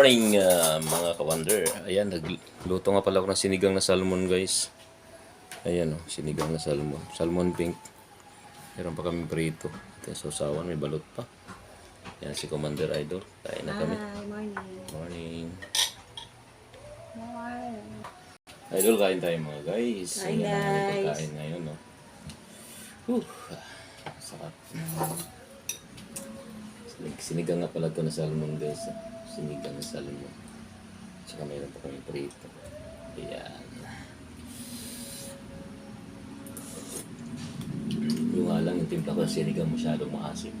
morning uh, mga ka-wonder. Ayan, nagluto nga pala ako ng sinigang na salmon guys. Ayan oh, sinigang na salmon. Salmon pink. Meron pa kami prito. Ito yung sausawan, may balot pa. Yan si Commander Idol. Kain na kami. Hi, morning. Morning. Morning. Idol, kain tayo mga guys. Kain, Ayan aming guys. pagkain ngayon, no. Whew. Sarap. Sinig- Sinigang nga pala ito na salmon guys. ah. Sinigang na salmon. Tsaka mayroon pa kami prito. Ayan. Yung nga lang, yung timpla ko sa sinigang masyadong maasim.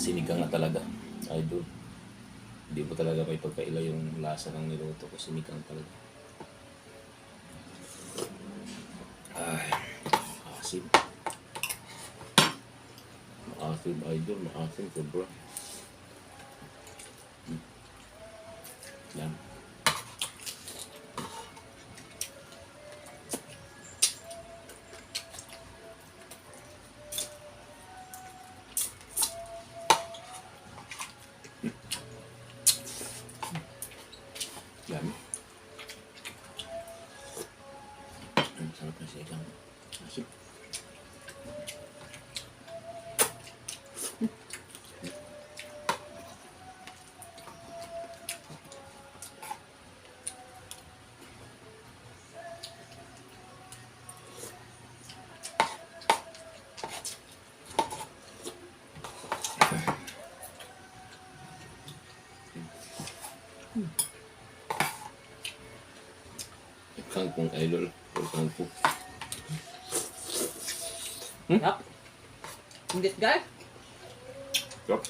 Sinigang nga talaga. Idol. Hindi mo talaga may pagkaila yung lasa ng niluto ko. Sinigang talaga. Ay, asim. Maasim, idol. Maasim, sobra. Kangkong idol. Or kangkong. Yup. Hindi guys. Yup.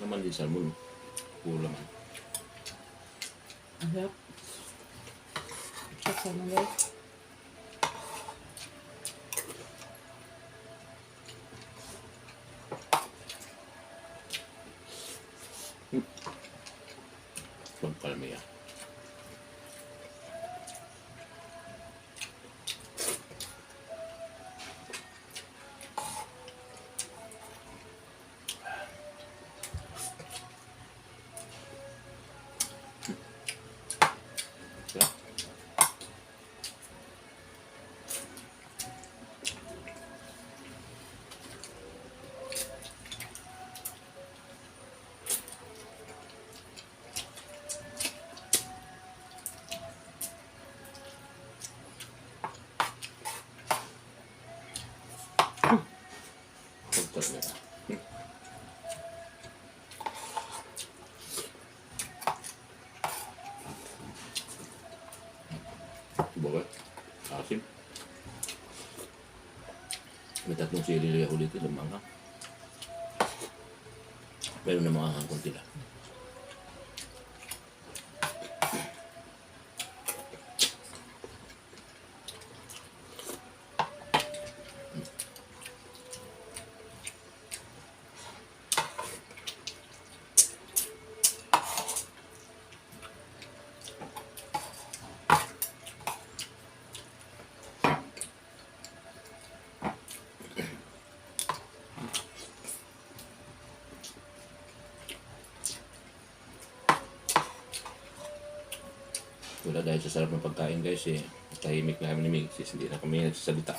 Naman di salmon. Puro laman. Ang sarap. Sarap sa mga guys. Magpalmiya. Ulit ito, mga. Pero na mga hangkong tila. Wala dahil sa sarap ng pagkain guys eh. Tahimik na kami ni Mixis, hindi na kami nagsasalita.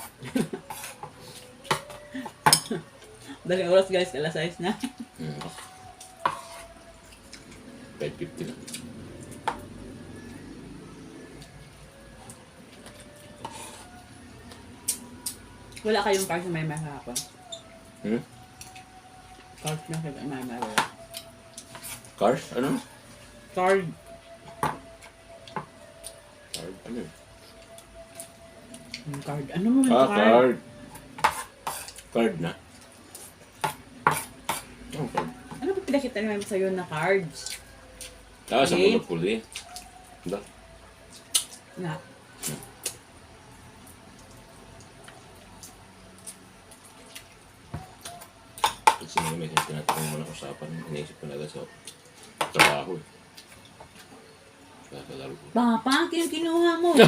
Daling oras guys, alas 6 na. Mm. 5.50 na. Wala kayong card na may mahapon. Hmm? Card na may mahapon. Cars? Ano? Card. Card? Ano yun? Yung card. Ano mo yung Ah, card? card. Card na. Oh, card. Ano ba pinakita naman sa'yo na cards? Ah, sa Okay. Monopoly. Diba? Na. Kasi may may tinatanong mo na usapan. Iniisip ko na agad sa trabaho. eh. Kakalaro ko. Papa, kinuha mo.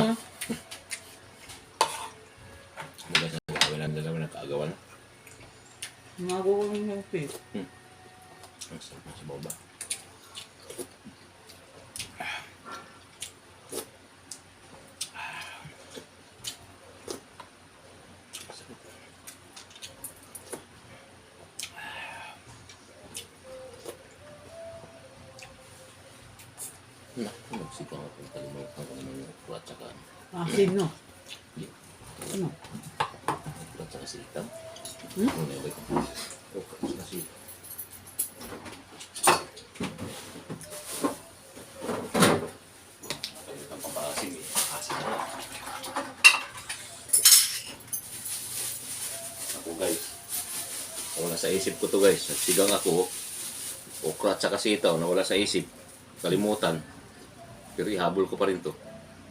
Mula sa Kami dalawa nagkaagawan. Mga gawin yung fish. Ang sarap na sa baba. Nagsikang ako. Kalimutan ko naman yung ukra at saka Asin, no? Hindi. Ano? ukra at saka sitaw. Hmm? Ano na ko? Ukra at saka sitaw. Eh. Sa isip ko to guys. Nagsigang ako. Okra at saka sitaw. Nawala sa isip. Kalimutan. Pero ihabol ko pa rin to.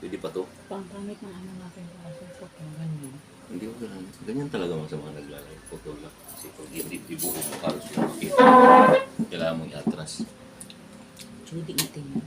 Pwede pa to. Pangpangit na ano natin sa asin ko. Kung ganyan. Hindi ko ganun. Ganyan talaga mga sa mga naglalay. Photo lang. Kasi pag hindi dibuhin mo, halos yung makita. Kailangan mong i-atras. Judy natin yun.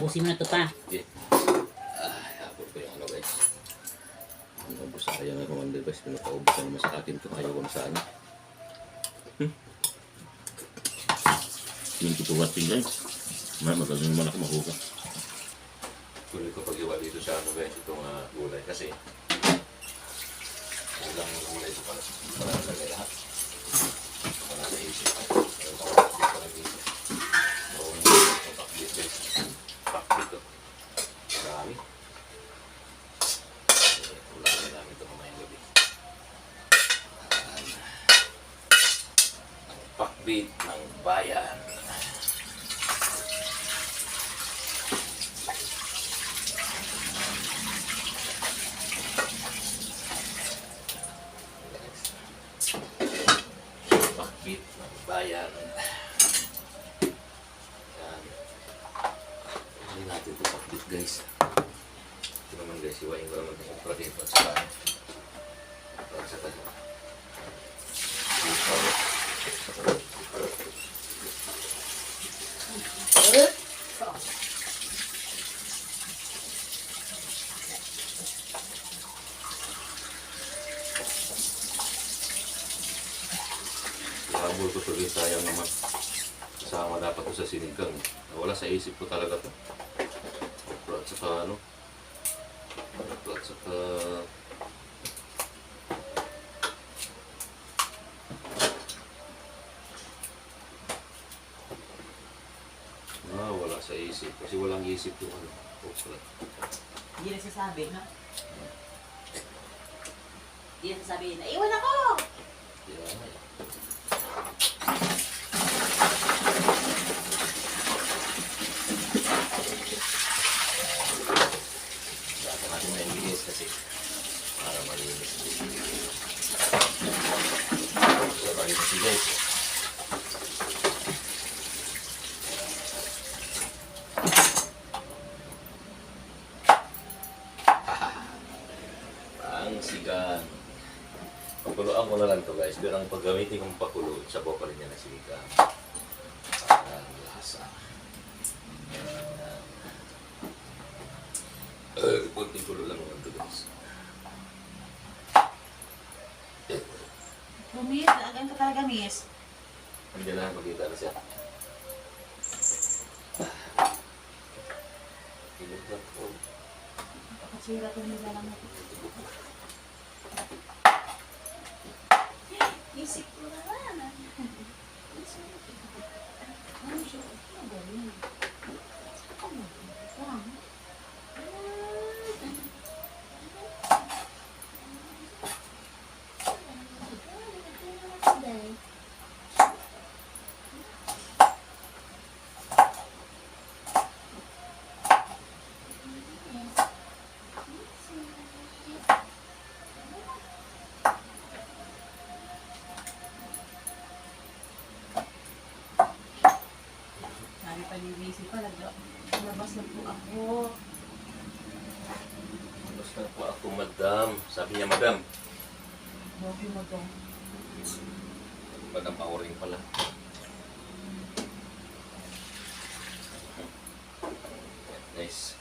Babusin mo na ito pa. Okay. Ay, habol ko yung ano guys. Ano po sa kaya na commander guys. Pinapaubusan naman sa akin to. Ayaw ko na sa ano. Hmm. Yung tutuwatin guys. May magaling naman ako mahuga. Tuloy ko pag-iwa dito sa ano guys. Itong uh, gulay kasi Kulang yung gulay ito para, para sa lahat. Para sa isip. Para sa para sa isip. So, yung pakbit guys. Pakbit to. Marami. Eh, Ulan na namin ito mamayang gabi. Ayan. Pakbit ng bayan. Pakbit ng bayan. Yan. Hindi natin ito guys. Ito guys, iwain ko naman itong okra dito. Habol ko tuloy sayang naman. Kasama dapat ko sa sinigang. Wala sa isip ko talaga to. Okra at saka ano. Okra at saka... Ah, wala sa isip. Kasi walang isip yung ano. Okra. Hindi nagsasabi, no? Hindi nagsasabi, naiwan ako! Kaya, Dapat natin na ibilis kasi para malinis. So, malinis si guys. Ang sigang. Pakuluan ko na lang to guys. Pero ang paggamitin kong pakulo, sabaw pa rin yan na. Para ang lasa. Uh, kunting kulo lang naman to guys. Lumis, agan ka talaga, miss. Hindi na makita na siya. Inog lang po. Katsira ko nila lang ako. Isip ko na Pag-busy pa, naglabas na po ako. Basta po ako, madam. Sabi niya, madam. Mo to. Madam Pauring pala. Guys.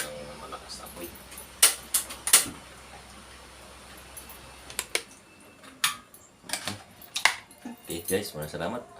Ang malakas na apoy. Okay guys, maraming salamat.